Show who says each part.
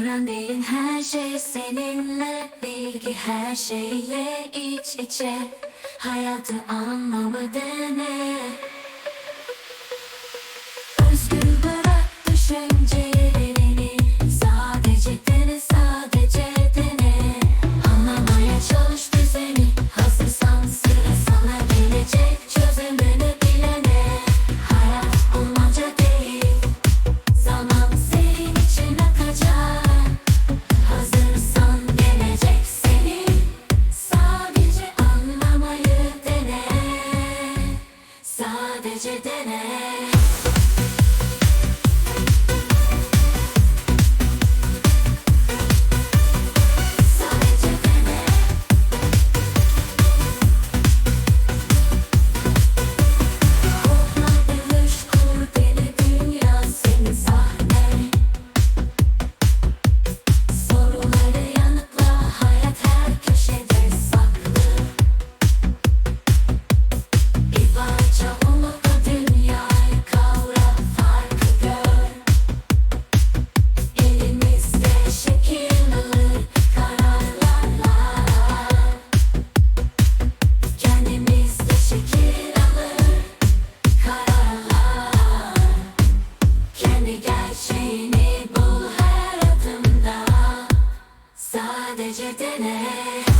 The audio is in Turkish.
Speaker 1: Soran değil her şey seninle Bilgi her şeyle iç içe. Hayatın anlamı değil sadece de cerdene